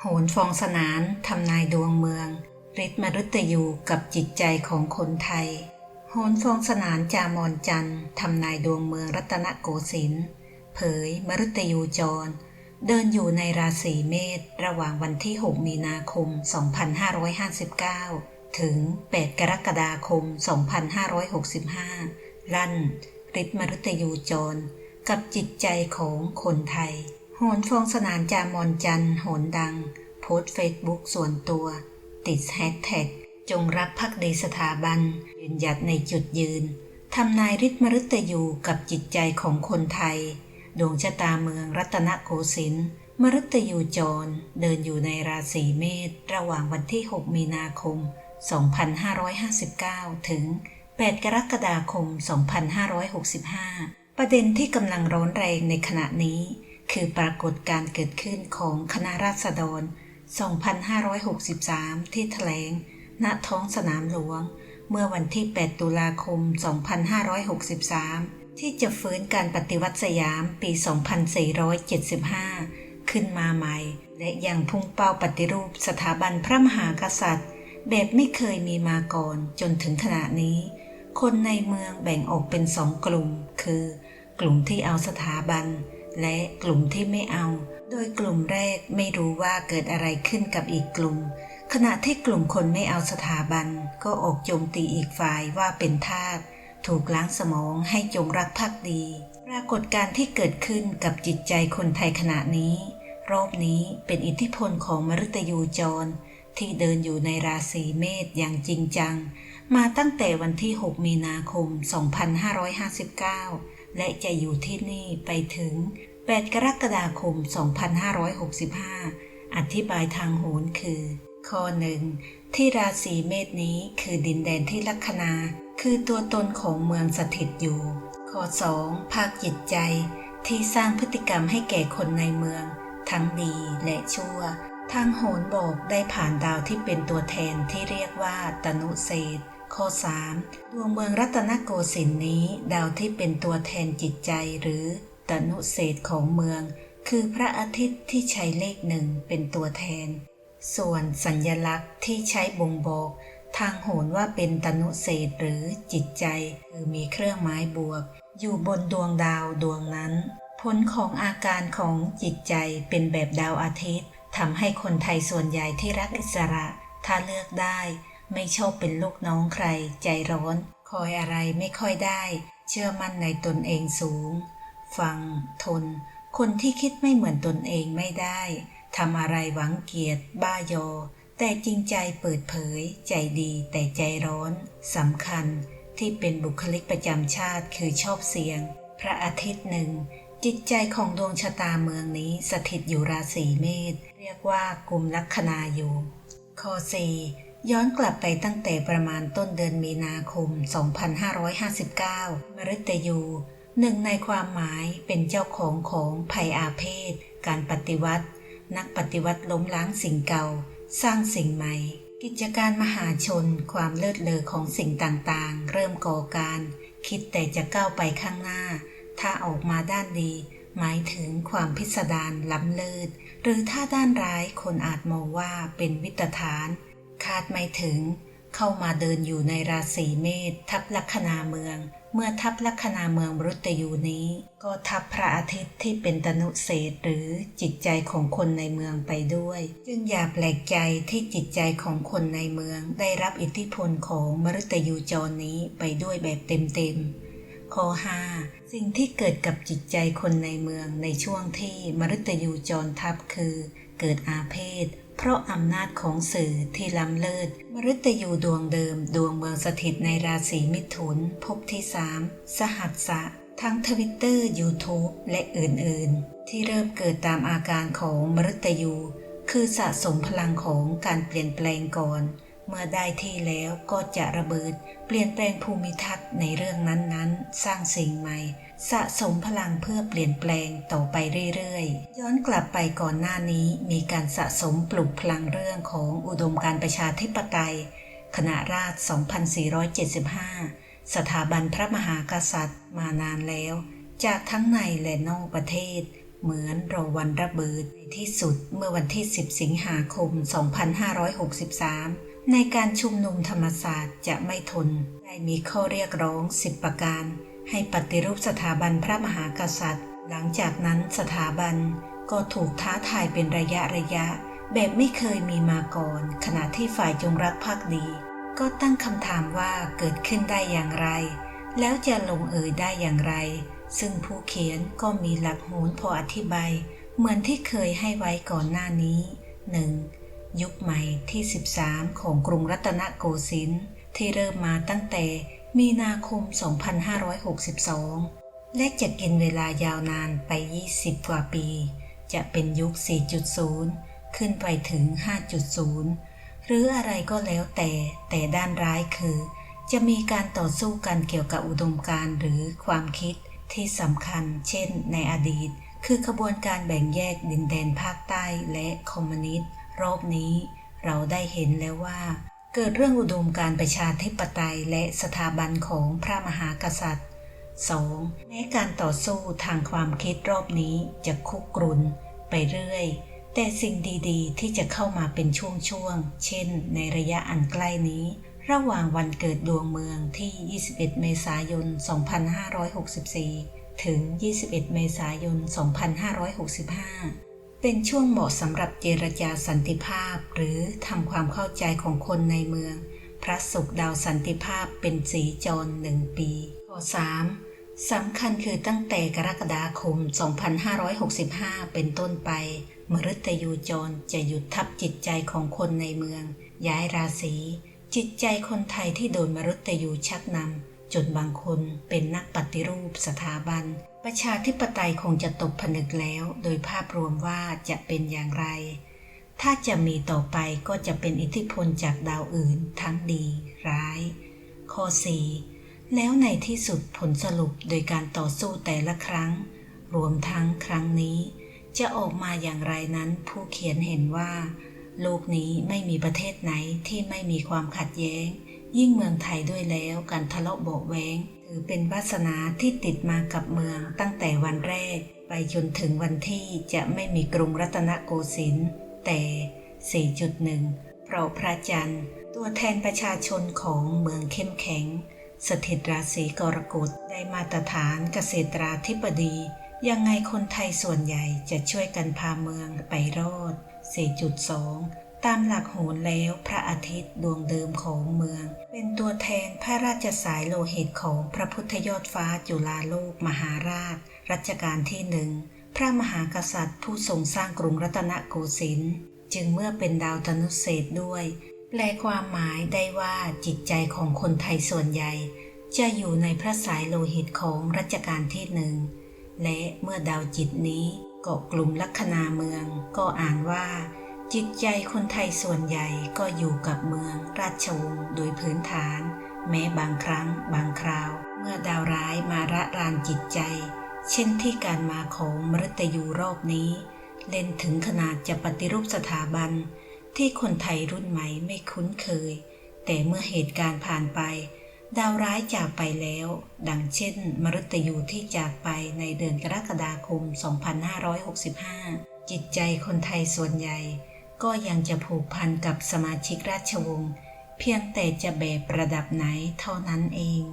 โหนฟองสนานทำนายดวงเมืองฤทธิ์มฤตยูกับจิตใจของคนไทย โหนฟองสนานจามอนจันทำนายดวงเมืองรัตนโกสินทร์เผยมฤตยูจร เดินอยู่ในราศีเมษระหว่างวันที่ 6 มีนาคม 2559 ถึง 8 กรกฎาคม 2565 ลั่นฤทธิ์มฤตยูจร กับจิตใจของคนไทย โหนฟองสนานจามอนจันโหนดัง โพสเฟซบุ๊กส่วนตัว ติดแฮชแท็กจงรักภักดีสถาบัน ยืนหยัดในจุดยืนทำนายฤทธิ์มฤตยูกับจิตใจของคนไทย ดวงชะตาเมืองรัตนโกสินทร์มฤตยูจร เดินอยู่ในราศีเมษระหว่างวันที่ 6 มีนาคม 2559 ถึง 8 กรกฎาคม 2565 ประเด็นที่กำลังร้อนแรงในขณะนี้ คือปรากฏการเกิดขึ้นของคณะราษฎร 2563 ที่แถลง ณ ท้องสนามหลวง เมื่อวันที่ 8 ตุลาคม 2563 ที่จะฟื้นการปฏิวัติสยามปี 2475 ขึ้นมาใหม่ และยังพุ่งเป้าปฏิรูปสถาบันพระมหากษัตริย์ แบบไม่เคยมีมาก่อนจนถึงขณะนี้ คนในเมืองแบ่งออกเป็นสองกลุ่ม คือกลุ่มที่เอาสถาบัน และกลุ่มที่ไม่เอา โดยกลุ่มแรกไม่รู้ว่าเกิดอะไรขึ้นกับอีกกลุ่ม ขณะที่กลุ่มคนไม่เอาสถาบัน ก็ออกโจมตีอีกฝ่ายว่าเป็นทาสถูกล้างสมองให้จงรักภักดี ปรากฏการที่เกิดขึ้นกับจิตใจคนไทยขณะนี้ รอบนี้เป็นอิทธิพลของมฤตยูจร ที่เดินอยู่ในราศีเมษอย่างจริงจัง มาตั้งแต่วันที่ 6 มีนาคม 2559 และจะอยู่ที่นี่ไปถึง 8 กรกฎาคม 2565 อธิบายทางโหรคือ ข้อหนึ่งที่ราศีเมษนี้คือดินแดนที่ลัคนา คือตัวตนของเมืองสถิตอยู่ ข้อ 2 ภาคจิตใจที่สร้างพฤติกรรมให้แก่คนในเมือง ทั้งดีและชั่ว ทางโหนบอกได้ผ่านดาวที่เป็นตัวแทนที่เรียกว่าตนุเศษ ข้อ 3 ดวงเมืองรัตนโกสินทร์นี้ ดาวที่เป็นตัวแทนจิตใจหรือตนุเศษของเมือง คือพระอาทิตย์ที่ใช้เลขหนึ่งเป็นตัวแทน ส่วนสัญญลักษณ์ที่ใช้บ่งบอก ทางโหนว่าเป็นตนุเศษหรือจิตใจ คือมีเครื่องหมายบวก อยู่บนดวงดาวดวงนั้น ผลของอาการของจิตใจเป็นแบบดาวอาทิตย์ทำให้คนไทยส่วนใหญ่ที่รักอิสระ ถ้าเลือกได้ ไม่ชอบเป็นลูกน้องใคร ใจร้อน คอยอะไรไม่ค่อยได้ เชื่อมั่นในตนเองสูง ฟัง ทน คนที่คิดไม่เหมือนตนเองไม่ได้ทำอะไรหวังเกียรติ บ้ายอ แต่จริงใจเปิดเผย ใจดีแต่ใจร้อนสำคัญที่เป็นบุคลิกประจำชาติคือชอบเสียง พระอาทิตย์หนึ่ง จิตใจของดวงชะตาเมืองนี้สถิตอยู่ราศีเมษเรียกว่ากลุ่มลัคนาอยู่ข้อ4 ย้อนกลับไปตั้งแต่ประมาณต้นเดือนมีนาคม 2559 มฤตยู หนึ่งในความหมายเป็นเจ้าของของภัยอาเพศ การปฏิวัติ นักปฏิวัติล้มล้างสิ่งเก่า สร้างสิ่งใหม่ กิจการมหาชน ความเลิศเลอของสิ่งต่างๆ เริ่มก่อการ คิดแต่จะก้าวไปข้างหน้า ถ้าออกมาด้านดี หมายถึงความพิสดารล้ำเลิศ หรือถ้าด้านร้ายคนอาจมองว่าเป็นวิตฐาน คาดไม่ถึง เข้ามาเดินอยู่ในราศีเมษทับลัคนาเมือง เมื่อทับลัคนาเมืองมรุตยูนี้ ก็ทับพระอาทิตย์ที่เป็นตนุเศษหรือจิตใจของคนในเมืองไปด้วย จึงอย่าแปลกใจที่จิตใจของคนในเมือง ได้รับอิทธิพลของมรุตยูจรนี้ไปด้วยแบบเต็มๆข้อ5สิ่งที่เกิดกับจิตใจคนในเมืองในช่วงที่มฤตยูจรทับคือ เกิดอาเพศ เพราะอำนาจของสื่อที่ล้ำเลิศ มฤตยูดวงเดิม ดวงเมืองสถิตในราศีมิถุนพบที่3สหัสสะ ทั้งทวิตเตอร์ YouTube และอื่นๆ ที่เริ่มเกิดตามอาการของมฤตยู คือสะสมพลังของการเปลี่ยนแปลงก่อน เมื่อได้ที่แล้วก็จะระเบิด เปลี่ยนแปลงภูมิทัศน์ในเรื่องนั้นๆ สร้างสิ่งใหม่ สะสมพลังเพื่อเปลี่ยนแปลงต่อไปเรื่อยๆ ย้อนกลับไปก่อนหน้านี้มีการสะสมปลุกพลังเรื่องของอุดมการประชาธิปไตย คณะราษฎร 2475 สถาบันพระมหากษัตริย์มานานแล้ว จากทั้งในและนอกประเทศเหมือนรอวันระเบิดในที่สุดเมื่อวันที่ 10 สิงหาคม 2563 ในการชุมนุมธรรมศาสตร์จะไม่ทน ได้มีข้อเรียกร้อง10ประการ ให้ปฏิรูปสถาบันพระมหากษัตริย์ หลังจากนั้นสถาบันก็ถูกท้าทายเป็นระยะระยะ แบบไม่เคยมีมาก่อน ขณะที่ฝ่ายจงรักภักดี ก็ตั้งคำถามว่าเกิดขึ้นได้อย่างไร แล้วจะลงเอยได้อย่างไร ซึ่งผู้เขียนก็มีหลักโหนพออธิบาย เหมือนที่เคยให้ไว้ก่อนหน้านี้ 1. ยุคใหม่ที่ 13 ของกรุงรัตนโกสินทร์ที่เริ่มมาตั้งแต่มีนาคม 2562 และจะกินเวลายาวนานไป 20 กว่าปี จะเป็นยุค 4.0 ขึ้นไปถึง 5.0 หรืออะไรก็แล้วแต่แต่ด้านร้ายคือ จะมีการต่อสู้กันเกี่ยวกับอุดมการณ์หรือความคิดที่สำคัญ เช่น ในอดีต คือขบวนการแบ่งแยกดินแดนภาคใต้และคอมมิวนิสต์ รอบนี้เราได้เห็นแล้วว่า เกิดเรื่องอุดมการประชาธิปไตยและสถาบันของพระมหากษัตริย์ 2. แม้การต่อสู้ทางความคิดรอบนี้จะคุกกรุนไปเรื่อย แต่สิ่งดีๆ ที่จะเข้ามาเป็นช่วงๆ เช่น ในระยะอันใกล้นี้ ระหว่างวันเกิดดวงเมืองที่ 21 เมษายน 2564 ถึง 21 เมษายน 2565 เป็นช่วงเหมาะสำหรับเจรจาสันติภาพ หรือทำความเข้าใจของคนในเมือง พระศุกร์ดาวสันติภาพเป็นสีจรหนึ่งปีข้อ 3. สำคัญคือตั้งแต่กรกฎาคม 2565 เป็นต้นไป มฤตยูจรจะหยุดทับจิตใจของคนในเมือง ย้ายราศีจิตใจคนไทยที่โดนมฤตยูชักนำ จนบางคนเป็นนักปฏิรูปสถาบัน ประชาธิปไตยคงจะตกผนึกแล้ว โดยภาพรวมว่าจะเป็นอย่างไร ถ้าจะมีต่อไปก็จะเป็นอิทธิพลจากดาวอื่นทั้งดี ร้าย ข้อ 4 แล้วในที่สุดผลสรุปโดยการต่อสู้แต่ละครั้ง รวมทั้งครั้งนี้ จะออกมาอย่างไรนั้นผู้เขียนเห็นว่า โลกนี้ไม่มีประเทศไหนที่ไม่มีความขัดแย้ง ยิ่งเมืองไทยด้วยแล้วการทะเลาะเบาแวงถือเป็นวาสนาที่ติดมากับเมืองตั้งแต่วันแรก ไปจนถึงวันที่จะไม่มีกรุงรัตนโกสินทร์แต่ 4.1 เพราะพระจันทร์ ตัวแทนประชาชนของเมืองเข้มแข็ง สถิตราศีกรกฎได้มาตรฐานเกษตราธิบดี ยังไงคนไทยส่วนใหญ่จะช่วยกันพาเมืองไปรอด 4.2 ตามหลักโหนแล้วพระอาทิตย์ดวงเดิมของเมือง เป็นตัวแทนพระราชสายโลหิตของพระพุทธยอดฟ้าจุฬาโลกมหาราช รัชกาลที่หนึ่งพระมหากษัตริย์ผู้ทรงสร้างกรุงรัตนโกสินทร์จึงเมื่อเป็นดาวธนุเศษด้วย แปลความหมายได้ว่าจิตใจของคนไทยส่วนใหญ่ จะอยู่ในพระสายโลหิตของรัชกาลที่หนึ่งและเมื่อดาวจิตนี้เกาะกลุ่มลัคนาเมือง ก็อ่านว่า จิตใจคนไทยส่วนใหญ่ก็อยู่กับเมืองราชวงศ์โดยพื้นฐาน แม้บางครั้งบางคราว เมื่อดาวร้ายมาระรานจิตใจ เช่นที่การมาของมฤตยูรอบนี้ เล่นถึงขนาดจะปฏิรูปสถาบัน ที่คนไทยรุ่นใหม่ไม่คุ้นเคย แต่เมื่อเหตุการณ์ผ่านไป ดาวร้ายจากไปแล้ว ดังเช่น มฤตยูที่จากไปในเดือนกรกฎาคม 2565 จิตใจคนไทยส่วนใหญ่ ก็ยังจะผูกพันกับสมาชิกราชวงศ์เพียงแต่จะแบบระดับไหนเท่านั้นเอง